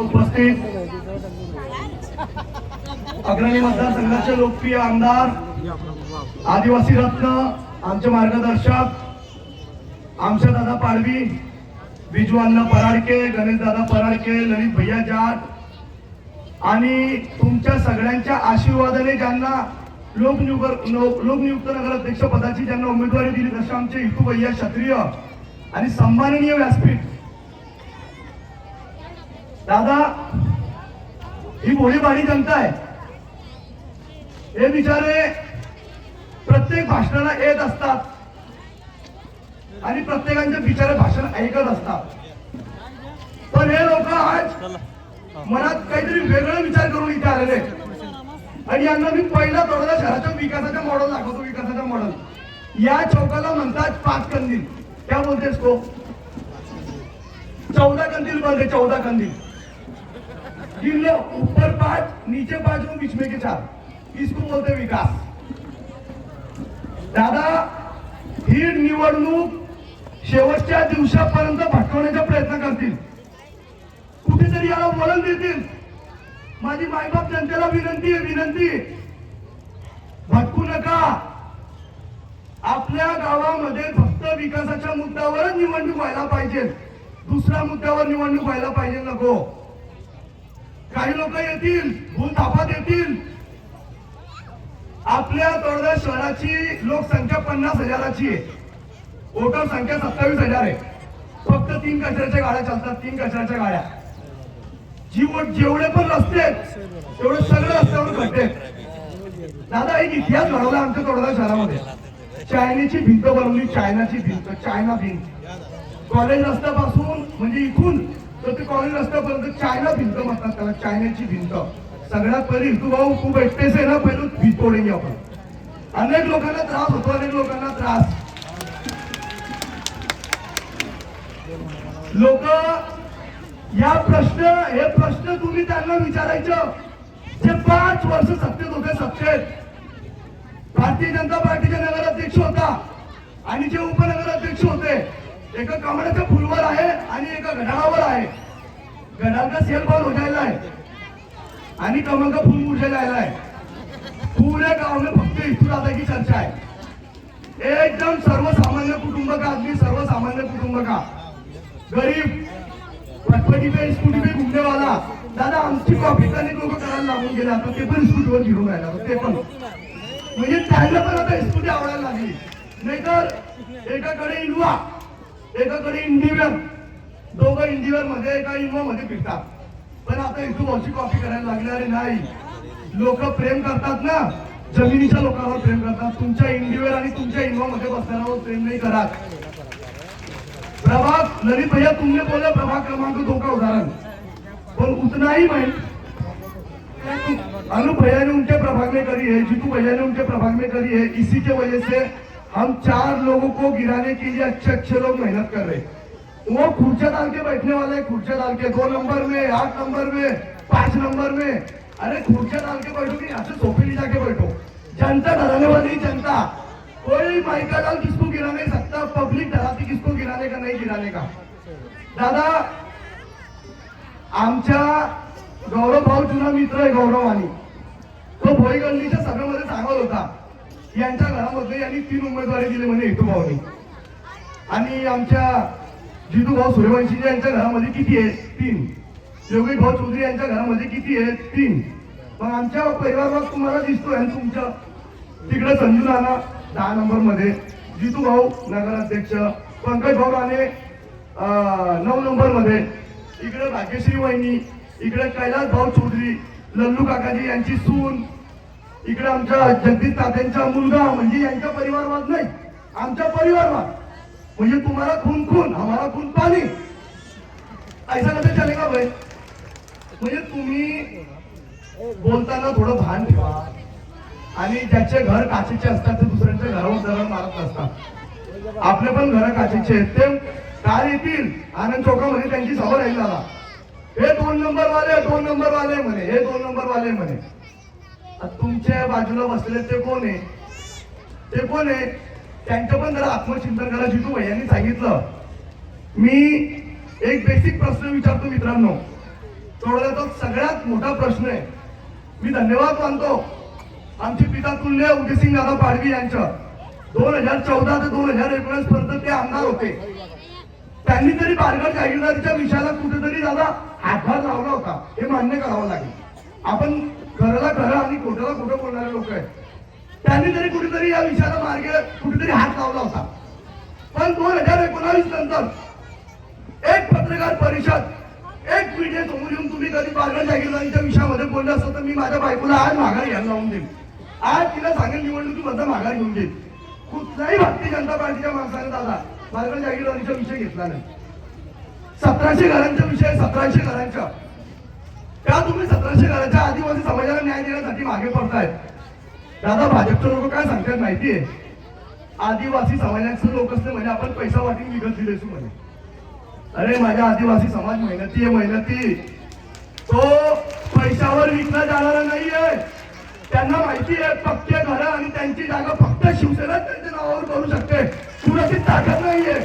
उपस्थित. अग्रणी मतदारसंघाचे लोकप्रिय आमदार आदिवासी रत्न आमचे मार्गदर्शक आमच्या दादा पाडवी बिजू अण्णा पराडके गणेश दादा पराडके ललित भैया जाट आणि तुमच्या सगळ्यांच्या आशीर्वादाने ज्यांना लोकनियुक्त लोकनियुक्त नगराध्यक्ष पदाची ज्यांना उमेदवारी दिली तसे आमचे हितू भैया क्षत्रिय आणि सन्माननीय व्यासपीठ दादा ही भोळीभाडी जनता आहे. हे बिचारे प्रत्येक भाषणाला येत असतात. आणि प्रत्येकांचे बिचारे भाषण ऐकत असतात. पण हे लोक आज मनात काहीतरी वेगळं विचार करून इथे आलेले आहेत. आणि यांना मी पहिला तोडला शहराच्या विकासाचा मॉडेल दाखवतो विकासाचा मॉडेल या चौकाला म्हणतात पाच कंदील. त्या बोलतेस को? चौदा कंदील बोलते चौदा कंदील. जिनले ऊपर पांच नीचे पांच और बीच में के चार। इसको बोलते विकास। दादा ही निवडणूक शेवटच्या दिवसापर्यंत भटकवण्याचा प्रयत्न करतील. कुठेतरी याला वळण देतील. माझी मायबाप जनतेला विनंती आहे विनंती भटकू नका. आपल्या गावामध्ये फक्त विकासाच्या मुद्द्यावरच निवडणूक व्हायला पाहिजे. दुसऱ्या मुद्द्यावर निवडणूक व्हायला पाहिजे नको. काही लोक येतील भूल येतील आपल्या तळोदा शहराची लोकसंख्या पन्नास हजाराची आहे. वोटर संख्या सत्तावीस हजार आहे. फक्त तीन कचऱ्याच्या गाड्या चालतात तीन कचऱ्याच्या गाड्या. जी जेवढे पण रस्ते आहेत तेवढे सगळे रस्त्यावर घडते. दादा एक इतिहास घडवला आमच्या तोडदा शहरामध्ये. चायनीची भिंत बनवली चायनाची भिंत चायना भिंत. कॉलेज रस्त्यापासून म्हणजे इथून तर ते कॉलेज रस्त्यापर्यंत चायना भिंत म्हणतात त्याला चायनाची भिंत. सगळ्यात पहिले तू भाऊ खूप एकटेच आहे ना पहिलं भिंत तोडेंगे आपण. अनेक लोकांना त्रास होतो अनेक लोकांना त्रास. लोक या प्रश्न हे प्रश्न तुम्ही त्यांना विचारायचं. जे पाच वर्ष सत्तेत होते सत्तेत. भारतीय जनता पार्टीचे नगराध्यक्ष होता. आणि जे उपनगराध्यक्ष होते एका कमळाच्या फुलवर आहे आणि एका घड्याळावर आहे. घडाळचा सेल बॉल हो जायला आहे. आणि कमल का फूल मुरझे जायला आहे पुऱ्या गाव फक्त इथून आता की चर्चा आहे. एकदम सर्वसामान्य कुटुंब का आदमी सर्वसामान्य कुटुंब का? गरीब पटपटी पे स्कूटी पे घुमने वाला दादा आमची कॉपी अनेक लोक करायला लागून गेले. आता ते पण स्कूटीवर घेऊन राहिला. ते पण. म्हणजे त्यांना पण आता स्कूटी आवडायला लागली. नाहीतर एकाकडे इनोवा एकाकडे इंडिव्हिज्युअल. दोघं इंडिव्हिज्युअलमध्ये एका इनोवा मध्ये पिकतात. पण आता इथून अशी कॉपी करायला लागली नाही. लोक प्रेम करतात ना? जमिनीच्या लोकांवर प्रेम करतात. तुमच्या इंडिव्हिज्युअल आणि तुमच्या इनोवा मध्ये बसणाऱ्यावर प्रेम नाही करत. प्रभाग ललित भैया तुमने बोला प्रभाग क्रमांक दो का उदाहरण. पर उतना ही मैं अनु भैया ने उनके प्रभाग में करी है जीतू भैया ने उनके प्रभाग में करी है इसी के वजह से हम चार लोगों को गिराने के लिए अच्छे अच्छे लोग मेहनत कर रहे वो खुर्चा डाल के बैठने वाले हैं खुर्चा डाल के। दो नंबर में आठ नंबर में पांच नंबर में। अरे खुर्चा डाल के बैठो कि यहाँ से सोफे ले जाके बैठो। जनता डराने वाली जनता। कोई माइका डाल किसको गिरा नहीं सकता पब्लिक डराती किसको गिराने का नहीं गिराने का। दादा आमच्या गौरव भाऊ जुना मित्र आहे गौरवानी तो भोई गल्लीच्या सभेमध्ये सांगत होता यांच्या घरामध्ये यांनी तीन उमेदवारी दिली म्हणे हेतू भाऊनी. आणि आमच्या जितू भाऊ सूर्यवंशी यांच्या घरामध्ये किती आहे तीन. योगी भाऊ चौधरी यांच्या घरामध्ये किती आहे तीन. मग आमच्या परिवारात तुम्हाला दिसतोय आणि तुमच्या तिकडे संजू नाना दहा नंबरमध्ये जितू भाऊ नगराध्यक्ष पंकज भाऊ राणे नऊ नंबरमध्ये इकडे भाग्यश्री वहिनी इकडे कैलास भाऊ चौधरी लल्लू काकाजी यांची सून इकडे आमच्या जगदीश तात्यांचा मुलगा म्हणजे यांचा परिवारवाद नाही आमचा परिवारवाद. म्हणजे तुम्हाला खून खून आम्हाला खून पाणी. ऐसा कसं चलेगा भाई? म्हणजे तुम्ही बोलताना थोडं भान ठेवा. आणि ज्याचे घर काचेचे असतात ते दुसऱ्यांच्या घरावर दगड मारत नसतात आपले पण घर काचेचे आहेत. ते काल येतील आनंद चौकामध्ये त्यांची सभा राहील दादा. हे दोन नंबर वाले दोन नंबर वाले म्हणे हे दोन नंबर वाले म्हणे. तुमच्या बाजूला बसले ते कोण आहे? ते कोण आहे? त्यांचं पण जरा आत्मचिंतन करा जितू भाई यांनी सांगितलं. मी एक बेसिक प्रश्न विचारतो मित्रांनो. सोडवण्याचा सगळ्यात मोठा प्रश्न आहे. मी धन्यवाद मानतो. आमचे पिता तुल्य उदयसिंग दादा पाडवी यांचं. दोन हजार चौदा ते दोन हजार एकोणीस पर्यंत ते आमदार होते. त्यांनी तरी पालघर जागीरदारीच्या विषयाला कुठेतरी दादा हातभार लावला होता. हे मान्य करावं लागेल. आपण खरंला खरं आणि खोटाला खोटं बोलणारे लोक आहेत. त्यांनी तरी कुठेतरी या विषयाला मार्ग कुठेतरी हात लावला होता. पण दोन हजार एकोणावीस नंतर एक पत्रकार परिषद एक मीडिया समोर येऊन तुम्ही कधी पालघर जागीरदारीच्या विषयामध्ये बोलले असतं तर मी माझ्या बायकोला आज माघार घ्यायला लावून देईन. आज तिला सांगेल निवडणुकीबद्दल माघार घेऊन देईन कुठल्याही भारतीय जनता पार्टीच्या माणसाने दादा पालघर जागीरदारीचा विषय घेतला नाही. सतराशे घरांचा विषय सतराशे घरांचा. का तुम्ही सतराशे घराच्या आदिवासी समाजाला न्याय देण्यासाठी मागे पडतायत दादा भाजपचे लोक काय सांगतात माहितीये? आदिवासी समाजाचे लोक असले म्हणजे आपण पैसा वाटून विकत दिले म्हणे. अरे माझ्या आदिवासी समाज मेहनती आहे मेहनती. तो पैशावर विकला जाणारा नाहीये. त्यांना माहिती आहे पक्के घर आणि त्यांची जागा फक्त शिवसेना त्यांच्या नावावर करू शकते. कुणाची ताकद नाहीये.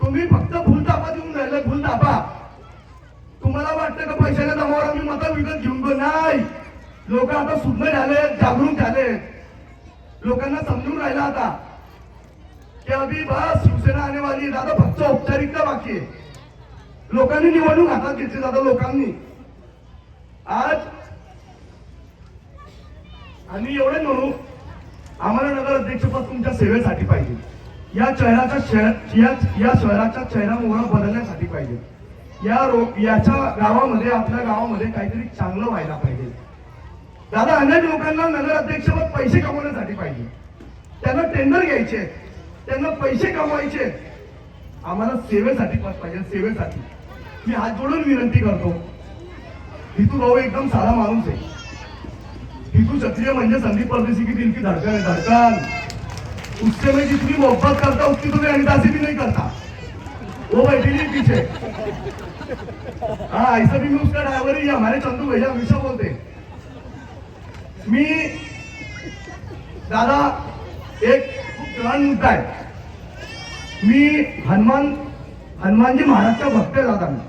तुम्ही फक्त फुलतापा देऊन राहिले फुलतापा तुम्हाला वाटतं का पैशाच्या दमावर आम्ही मत विकत घेऊन गो नाही. लोक आता सुज्ञ झाले जागरूक झाले. लोकांना समजून राहिला आता. की अभी बस शिवसेना आने वाली दादा फक्त औपचारिकता बाकी आहे. लोकांनी निवडणूक हातात घेतली दादा लोकांनी. आज आम्ही एवढे म्हणू आम्हाला नगराध्यक्षपद तुमच्या सेवेसाठी पाहिजे. या शहराच्या शहर या या शहराच्या चेहरा मोहरा बदलण्यासाठी पाहिजे. या रो याच्या गावामध्ये आपल्या गावामध्ये काहीतरी चांगलं व्हायला पाहिजे. दादा अनेक लोकांना नगर अध्यक्षपद पैसे कमवण्यासाठी पाहिजे. त्यांना टेंडर घ्यायचे त्यांना पैसे कमवायचे आम्हाला सेवेसाठी पद पाहिजे सेवेसाठी. मी हात जोडून विनंती करतो. हितू भाऊ एकदम साधा माणूस आहे. हितू क्षत्रिय म्हणजे संदीप परदेशी की दिल की धडकन धड़कन. उससे मैं जितनी मोहब्बत करता उसकी तुम्हें अनिता भी नहीं करता. वो बैठी नहीं पीछे हाँ ऐसा भी मैं उसका ड्राइवर ही हमारे चंदू भैया हमेशा बोलते. मी दादा एक खूप गहन मुद्दा आहे. मी हनुमान हनुमानजी महाराजचा भक्त आहे दादा मी.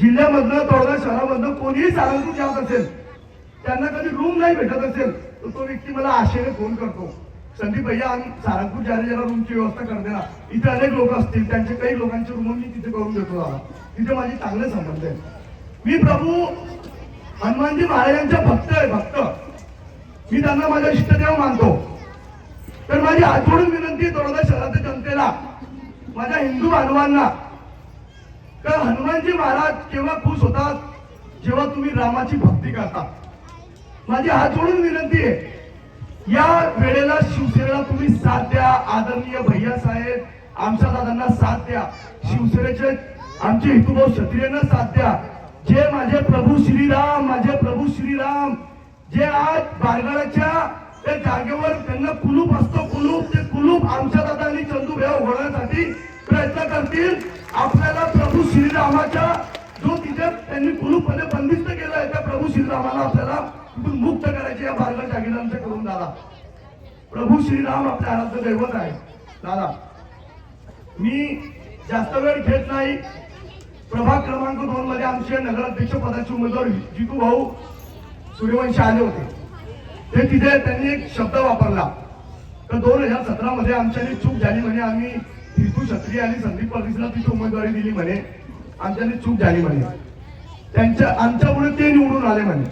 जिल्ह्यामधनं तोडगा शहरामधनं कोणीही सारंगपूर जात असेल त्यांना कधी रूम नाही भेटत असेल तर तो व्यक्ती मला आशेने फोन करतो. संदीप भैया आम्ही सारंगपूर जारी जरा रूमची व्यवस्था कर इथे अनेक लोक असतील त्यांचे काही लोकांचे रूम मी तिथे करून देतो दादा तिथे माझे चांगले संबंध आहे मी प्रभू हनुमानजी महाराजांचा भक्त आहे भक्त. मी त्यांना माझा इष्टदेव मानतो. तर माझी आठवडून विनंती आहे तोडगा शहराच्या जनतेला माझ्या हिंदू बांधवांना. तर हनुमानजी महाराज केव्हा खुश होतात जेव्हा तुम्ही रामाची भक्ती करता. माझी हात जोडून विनंती आहे या वेळेला शिवसेनेला तुम्ही साथ द्या. आदरणीय भैया साहेब आमच्या दादांना साथ द्या. शिवसेनेचे आमचे हितुभाऊ क्षत्रियांना साथ द्या. जे माझे प्रभू श्रीराम माझे प्रभू श्रीराम जे आज बारगाड्याच्या त्या जागेवर त्यांना कुलूप असतो कुलूप ते कुलूप आमच्या दादा आणि चंदू भेव होण्यासाठी प्रयत्न करतील. आपल्याला प्रभू श्रीरामाच्या जो तिथे त्यांनी कुलूपमध्ये बंदिस्त आहे त्या प्रभू श्रीरामाला आपल्याला तिथून मुक्त करायचे या बारगाड जागीरांचं करून दादा. प्रभू श्रीराम आपल्या आराध्य दैवत आहे. दादा मी जास्त वेळ घेत नाही. प्रभाग क्रमांक दोन मध्ये आमचे नगराध्यक्ष पदाचे उमेदवार जितू भाऊ सूर्यवंशी आले होते. ते तिथे त्यांनी एक शब्द वापरला. तर दोन हजार सतरा मध्ये आमच्याने चूक झाली म्हणे. आम्ही हितू क्षत्रिय आणि संदीप परदेशला तिथे उमेदवारी दिली म्हणे. आमच्याने चूक झाली म्हणे. त्यांच्या आमच्यामुळे ते निवडून आले म्हणे.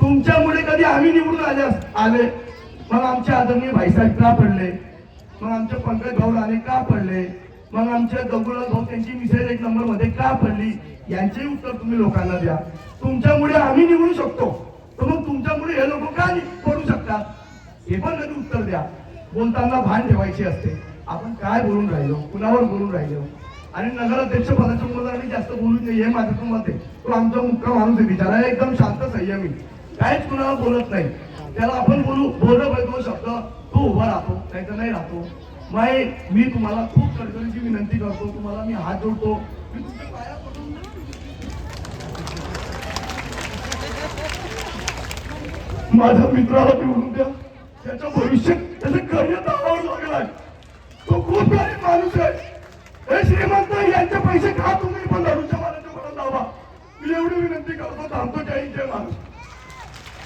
तुमच्यामुळे कधी आम्ही निवडून आले आले? मग आमचे आदरणीय भाईसाहेब का पडले? मग आमचे पंकज भाऊ राणे का पडले? मग आमच्या दगुलाल भाऊ त्यांची मिसाईल एक नंबरमध्ये का पडली? यांचेही उत्तर तुम्ही लोकांना द्या. तुमच्यामुळे आम्ही निवडू शकतो. तर मग तुमच्यामुळे हे लोक का पडू शकतात? हे पण कधी उत्तर द्या. बोलताना भान ठेवायची असते. आपण काय बोलून राहिलो? कुणावर बोलून राहिलो? आणि नगराध्यक्ष पदाच्या उमेदवारांनी जास्त बोलू नये हे माझं पण मत आहे. तो आमचा मुक्का माणूस आहे बिचारा एकदम शांत संयमी. काहीच कुणाला बोलत नाही. त्याला आपण बोलू बोललं पाहिजे तो शब्द तो उभा राहतो नाही तर नाही राहतो. माय मी तुम्हाला खूप कडकडीची विनंती करतो तुम्हाला मी हात जोडतो. मी तुमच्या पाया पडून माझ्या मित्राला निवडून द्या. त्याच्या भविष्यात त्याचं करिअर दाबावर लागलाय तो खूप गरीब माणूस आहे हे श्रीमंत यांचे पैसे खा तुम्ही पण दारूच्या मालाच्या विनंती करतो थांबतो जय हिंद, जय महाराष्ट्र